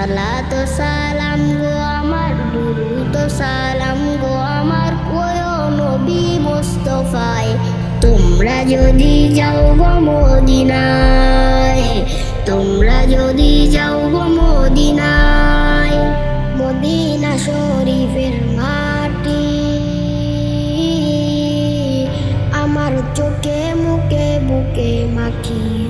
সালাত সালাম গো আমার, দুরুদ সালাম গো আমার কোয় নবী মোস্তফায়। তোমরা যদি যাও গো মদিনায়, তোমরা যদি যাও গো মদিনায়, মদিনা শরীফের মাটি। আমার চোখে মুখে বুকে মাখিও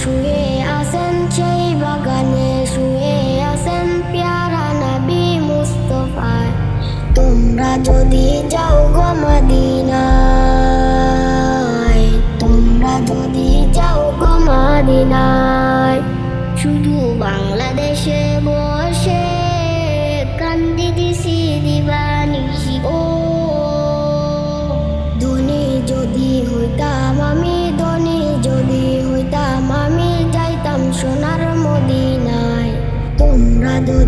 শুয়ে সেই বাগানে, শুয়ে নাবি তোমরা যদি যাও গো মদিনায়, তোমরা যদি যাও গো মদিনায়। শুধু বাংলাদেশে বসে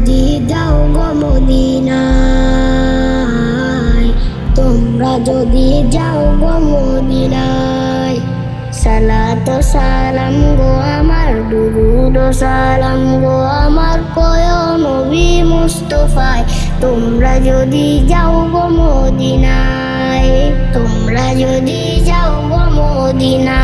যদি যাও গো মদিনায়, তোমরা যদি যাও গো মদিনায়, সালাত সালাম গো আমার, দুরুদ সালাম গো আমার, কয় নবী মুস্তফায়, তোমরা যদি যাও গো মদিনায়, তোমরা যদি যাও গো মদিনায়।